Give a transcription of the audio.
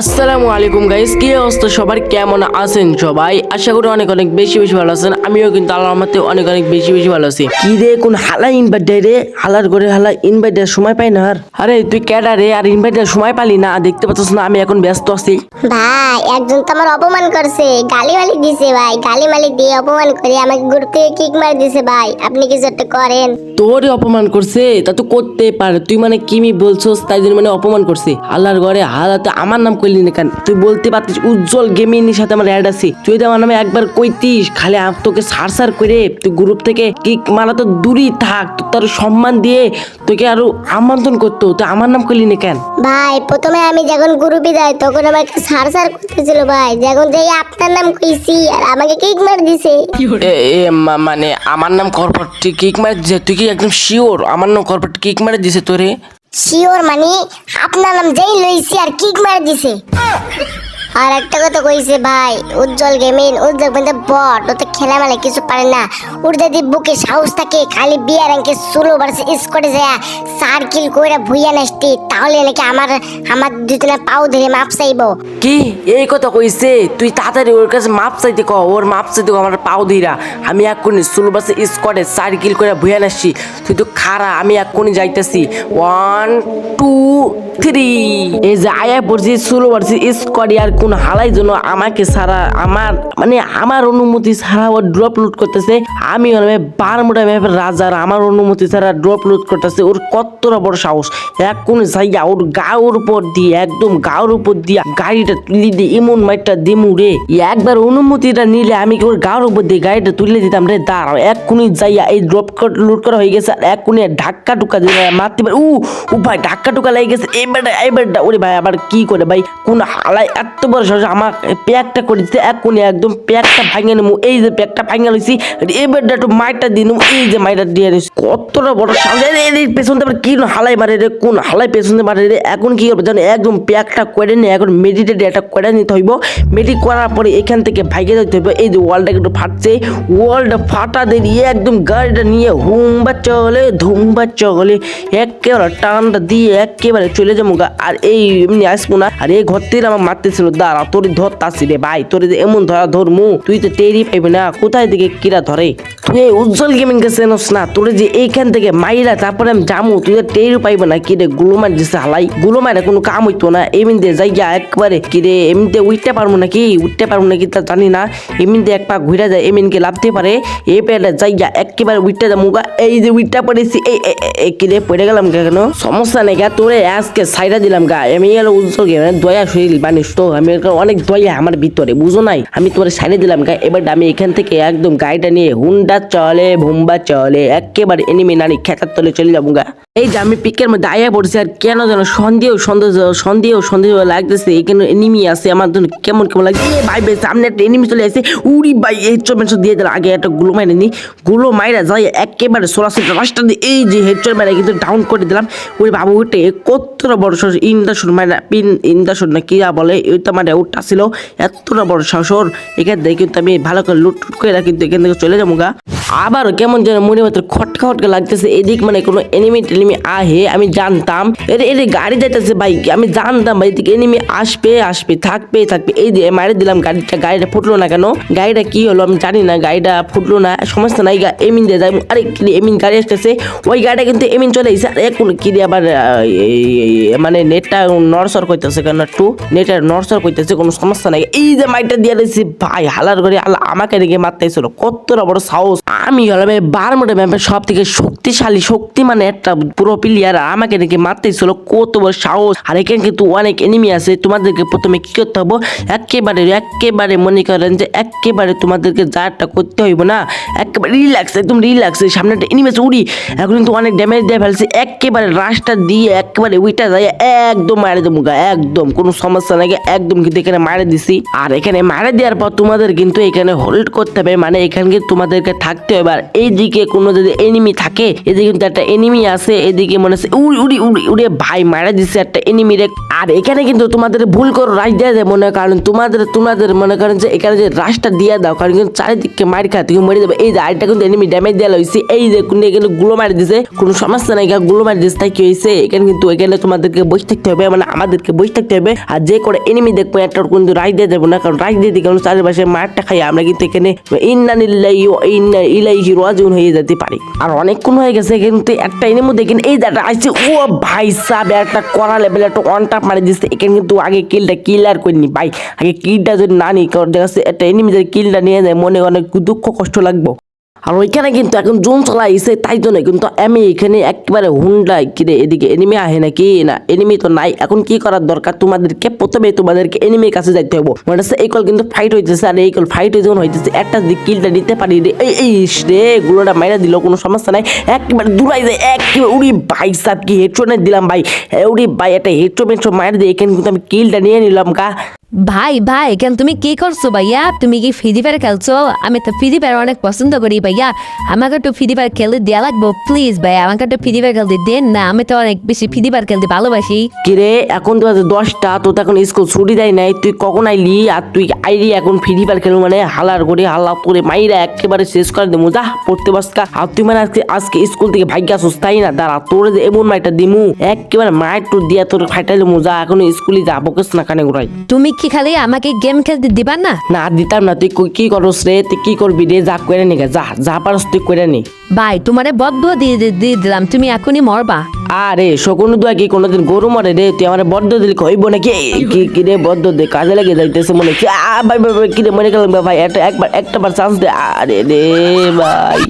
আসসালামু আলাইকুম গাইস কি অবস্থা? সবার কেমন আছেন সবাই? আশা করি অনেক অনেক বেশি বেশি ভালো আছেন। আমিও কিন্তু আল্লাহর রহমতে অনেক অনেক বেশি বেশি ভালো আছি। কি রে কোন হালা ইনভাইটার রে? হালার করে হালা ইনভাইটার সময় পাই না আর। আরে তুই ক্যাডা রে? আর ইনভাইটার সময় পালি না। দেখতে পাচ্ছিস না আমি এখন ব্যস্ত আছি। ভাই একজন তো আমার অপমান করছে। গালি মালি দিছে ভাই। গালি মালি দিয়ে অপমান করে আমাকে গ্রুপ থেকে কিক মার দিছে ভাই। আপনি কিছু একটা করেন। তোরই অপমান করছে? তা তো করতে পারে। তুই মানে কিমি বলছস তাই জন্য মানে অপমান করছে। আল্লাহর ঘরে হালাতে আমার নাম করলি না কেন? তুই বলতে পারতিস উজ্জ্বল গেমিং এর সাথে আমার অ্যাড আছে। তুই আমার নামে একবার কইতিস খালি তোকে সার সার করে তুই গ্রুপ থেকে কিক মারা তো দূরই থাক তো তার সম্মান দিয়ে তোকে আরও আমন্ত্রণ করতো তুই আমার নাম করলি না কেন? ভাই প্রথমে আমি যখন গ্রুপে যাই তখন আমাকে সার সার করতেছিল ভাই। যখন যাই আপনার নাম কইছি আর আমাকে কিক মার দিছে। এ এ মানে আমার নাম কর্পোরেট কিক মারে দিছে। তুই কি একদম শিওর আমার নাম কর্পোরেট কিক মারে দিছে তোরে? শিওর মানে আপনার নাম যেই লইছি আর কিক মার দিছে। আর একটা কথা কইছে ভাই, উজ্জ্বল গেমিং উজ্জ্বল বন্ধু বট, ওতে খেলা মেলা কিছু পারে না। ওর যদি বুকে সাহস থাকে, খালি বিয়ার র্যাঙ্কে সুলো বাড়ছে স্কোয়াডে যায়, সার্কিল কইরা ভুইয়া নাসতি তাহলে নাকি আমার আমার দুজনে পাও ধরে মাপ চাইব। কি? এই কথা কইছে? তুই তাড়াতাড়ি ওর কাছে মাপ চাইতে ক ওর মাপ চাইতে ক আমার পাও দিরা আমি এক্ষুনি ষোলো বাসে স্কোয়াডে সার্কিল করে ভুয়া আসছি তুই তো খারা আমি এক্ষুনি যাইতেছি। ওয়ান টু থ্রি এই যে আয়া পড়ছি ষোলো বাড়ছি স্কোয়াডে, আর কোন হালাই জন্য আমাকে সারা আমার মানে আমার অনুমতি ছাড়া ও ড্রপ লোড করতেছে। আমি বারমুটা ম্যাপের রাজার, আমার অনুমতি ছাড়া ড্রপ লোড করতেছে। ওর কতটা বড় সাহস। এক কোন জায়গা ওর গাওর উপর দিয়ে, একদম গাওর উপর দিয়ে গাড়িটা তুলে দিয়ে এমন মাইটটা দিমু রে। একবার অনুমতিটা নিলে আমি কি ওর গাওর উপর দিয়ে গাড়িটা তুলে দিতাম রে? দাঁড়াও, এক কোনি যাইয়া এই ড্রপ লুট করা হয়ে গেছে আর এক কোনি ধাক্কা টুকা দিয়ে মারতে পারে উ উ ভাই ধাক্কা টুকা লেগে গেছে। এবারটা এবারটা, ওরে ভাই, আবার কি করে ভাই? কোন হালাই এত বড় সাহস, আমার প্যাকটা করে দিতে, এক কোনি একদম প্যাকটা ভাঙে নেব এই যে প্যাকটা ভাঙে লইছি এবারটা একটু মাইটা দিয়ে নেব এই যে মাইটা দিয়ে কতটা বড় এই পেছন থেকে কি হালাই মারে রে? কোন হালাই পেছন থেকে মারে রে এখন কি করবে জানো একদম প্যাকটা করে নিয়ে এখন মেডিটেড একটা করে নিতে হইব। মেডিট করার পরে এখান থেকে ভাইগে যেতে হইব। এই যে ওয়ালটা একটু ফাটছে। ওয়ালটা ফাটা দিয়ে একদম গাড়িটা নিয়ে হুমবা চলে ধুমবা চলে, একেবারে টানটা দিয়ে একেবারে চলে যাব গা। আর এই এমনি আসব না। আর এই ঘর থেকে আমার মারতেছিল, দাঁড়া, তোর ধরতাছি রে ভাই। তোর এমন ধরা ধরমু, তুই তো টেরি পাইবি না। কোথায় দিকে কিরা ধরে? তুই এই উজ্জ্বল গেমিং কে চেনস না, তোরে যে এইখান থেকে মাইরা তারপরে আমি জামু তুই টেরি পাইবি না, কি রে, গুলো মার দিছে হালাই, গুলো মারে কোনো কাম হইতো না, এমনিতে যাইয়া একবারে, কি রে, এমনিতে উঠতে পারব নাকি উঠতে পারব নাকি তা জানি না, এমনিতে এক পা ঘুরে যায়, এমনকে লাভতে পারে, এই পেলে যাইয়া একেবারে উঠতে যাব গা, এই যে উঠতে পড়েছি, এই, এই- এই- এই, কি রে, পড়ে গেলাম কেন? সমস্যা নেই গা, তোরে আজকে সাইডা দিলাম গা, আমি গেল উজ্জ্বল গেম দয়া শরীর বানিস তো, আমি অনেক দয়া আমার ভিতরে, বুঝো নাই, আমি তোরে সাইডে দিলাম গা, এবার আমি এখান থেকে একদম গাড়িটা নিয়ে হুন্ডা চলে ভুম্বা চলে, একেবারে এনিমি নানি খেতার তলে চলে যাব গা। এই যে আমি পিকের মধ্যে আয়া পড়ছি আর কেন যেন সন্দেহ সন্দেহ সন্দেহ সন্দেহ লাগতেছে, এখানে এনিমি আছে, আমার জন্য কেমন কেমন লাগছে? ভাই বেশ সামনে একটা এনিমি চলে আসছে উড়ি ভাই এই চমেন্স দিয়ে দিলাম আগে একটা গুলো মাইরে নি। গুলো মাইরা যাই একেবারে সরাসরি রাস্তা দিয়ে, এই যে হেডচর মাইরা কিন্তু ডাউন করে দিলাম। ওই বাবু উঠে কতটা বড় সাহস ইন্দাসন মাইরা, পিন ইন্দাসন না কি বলে ওইটা মানে উঠটা ছিল এতটা বড় ওর। এখান থেকে কিন্তু আমি ভালো করে লুট করে কিন্তু এখান থেকে চলে যাব গা। আবারও কেমন যেন মনে মতো খটকা খটকা লাগতেছে। এদিক মানে কোনো এনিমি টেনিমি আহে, আমি জানতাম। এর এর গাড়ি যাইতেছে ভাই, আমি জানতাম ভাই, এদিকে এনিমি আসবে আসবে, থাকবে থাকবে। এই দিয়ে মারে দিলাম গাড়িটা গাড়িটা ফুটলো না কেন? গাড়িটা কি হলো আমি জানি না, গাড়িটা ফুটলো না, সমস্যা নাই এমিন দিয়ে যাই। আরে কি এমিন গাড়ি আসতেছে। ওই গাড়িটা কিন্তু এমিন চলে এসেছে আর এখন কি আবার মানে নেটটা নরসর করতেছে কেন একটু? নেটটা নরসর করতেছে, কোনো সমস্যা নাই। এই যে মাইটা দিয়ে দিয়েছি ভাই, হালার করে আল্লাহ আমাকে রেখে মারতেছিল কতটা বড় সাহস। আমি হলাম এই বারমুডা ম্যাপের সব থেকে শক্তিশালী, শক্তি মানে একটা পুরো প্লেয়ার আমাকে রেখে মারতেছিল, কত বড় সাহস। আর এখানে কিন্তু অনেক এনিমি আছে, তোমাদেরকে প্রথমে কি করতে হবে? একেবারে একেবারে মনে করেন যে একেবারে তোমাদেরকে যা একটা করতে হইব না? একেবারে রিল্যাক্স একদম রিল্যাক্স সামনে একটা এনিমি আছে, উড়ি। এখন কিন্তু অনেক ড্যামেজ দিয়ে ফেলছে, একেবারে রাশটা দিয়ে একেবারে উইটা যায় একদম মারে দেবো একদম। কোনো সমস্যা নাই একদম কিন্তু এখানে মারে দিছি। আর এখানে মারে দেওয়ার পর তোমাদের কিন্তু এখানে হোল্ড করতে হবে মানে এখানে তোমাদেরকে থাকতে হবে আর এইদিকে কোনো যদি এনিমি থাকে, এদিকে কিন্তু একটা এনিমি আছে, এদিকে মনে হচ্ছে উড়ি উড়ি উড়ি, উড়ে ভাই মারা দিছে একটা এনিমি রে। আর এখানে কিন্তু তোমাদের ভুল করে রাজ দিয়ে দেয় মনে কারণ তোমাদের তোমাদের মনে করেন যে এখানে যে রাশটা দিয়ে দাও, কারণ কিন্তু চারিদিকে মারি খা তুমি মরে যাবে। এই যে আরেকটা কিন্তু এনিমি ড্যামেজ দেওয়া হয়েছে, এই যে কিন্তু এখানে গুলো মারি দিছে, কোনো সমস্যা নাই গুলো মারি দিছে, তাই কি হয়েছে? এখানে কিন্তু এখানে তোমাদেরকে বসে থাকতে হবে মানে আমাদেরকে বসে থাকতে হবে। আর যে করে এনিমি দেখব, একটা কিন্তু রাজ দিয়ে দেবো না কারণ রাজ দিয়ে কারণ চারিপাশে মারটা খাই আমরা কিন্তু এখানে, ইন্নানিল্লাহি ও ইন্না ইলাইহি রাজিউন হয়ে যেতে পারে। আর অনেকক্ষণ হয়ে গেছে কিন্তু একটা এনিমি দেখেন, এই দাদা আসছে, ও ভাই সাব একটা করা লেভেল একটা অন টাপ মারি দিচ্ছে এখানে কিন্তু আগে কিলটা কিলার করিনি ভাই। আগে কিলটা যদি না নিই কারণ দেখা যাচ্ছে একটা এনিমি যদি কিলটা নিয়ে যায়, মনে অনেক দুঃখ কষ্ট লাগবো। আর ওইখানে কিন্তু এখন জোন চলাইছে, তাই জন্য কিন্তু আমি এখানে একেবারে হুন্ডা কিরে এদিকে এনিমি আহে নাকি? না এনিমি তো নাই। এখন কি করার দরকার? তোমাদেরকে প্রথমে তোমাদেরকে এনিমির কাছে যাইতে হবে মনে হচ্ছে এই কল কিন্তু ফাইট হইতেছে, আর এই কল ফাইট যখন হইতেছে, একটা দিক কিলটা নিতে পারি রে, এই এই রে, গুলোটা মাইরা দিল, কোনো সমস্যা নাই। একেবারে দূরাই যায় একেবারে, উড়ি ভাই সাত কি হেডশোনে দিলাম ভাই। উড়ি ভাই, একটা হেডশো মেডশো মাইরা দিয়ে এখানে কিন্তু আমি কিলটা নিয়ে নিলাম কা ভাই ভাই কেন তুমি কি করছ ভাইয়া? তুমি কি ফ্রি ফায়ার খেলছো? আমি তো ফ্রি ফায়ার অনেক পছন্দ করি ভাইয়া। আমাকে একটু ফ্রি ফায়ার খেলতে দেওয়া লাগবো প্লিজ ভাইয়া। আমাকে একটু ফ্রি ফায়ার খেলতে দেন না আমি তো অনেক বেশি ফ্রি ফায়ার খেলতে ভালোবাসি। কিরে এখন তো দশটা তো তো এখন স্কুল ছুটি দেয় নাই তুই কখন আইলি? আর তুই আইলি এখন ফ্রি ফায়ার খেলু মানে হালার করে হাল্লা করে মাইরা একেবারে শেষ করে দেবো যা পড়তে বসকা আর তুই মানে আজকে আজকে স্কুল থেকে ভাগ্য তাই না? দাঁড়া তোর এমন মাইটা দিমু একেবারে মায়ের টুর দিয়া তোর ফাইটাইলে যা এখন স্কুলে যা বকেস না কানে ঘুরাই। তুমি কি খালি আমাকে গেম খেলতে দিবা না? না দিতাম না। তুই কি করস রে? তুই কি করবি রে? যা করে নি যা যা পারস তুই করে নি। ভাই তোমারে বদ্ধ দিয়ে দিয়ে- দিলাম। তুমি এখনই মরবা। আরে শকুন দুয়া কি কোনোদিন গরু মরে রে? তুই আমার বদ্ধ দিলি কইব নাকি? কি কি রে বদ্ধ দে? কাজে লাগে যাইতেছে মনে কি আ ভাই ভাই ভাই, কি রে মরে গেলাম ভাই? একটা একবার একটা বার চান্স দে। আরে রে ভাই।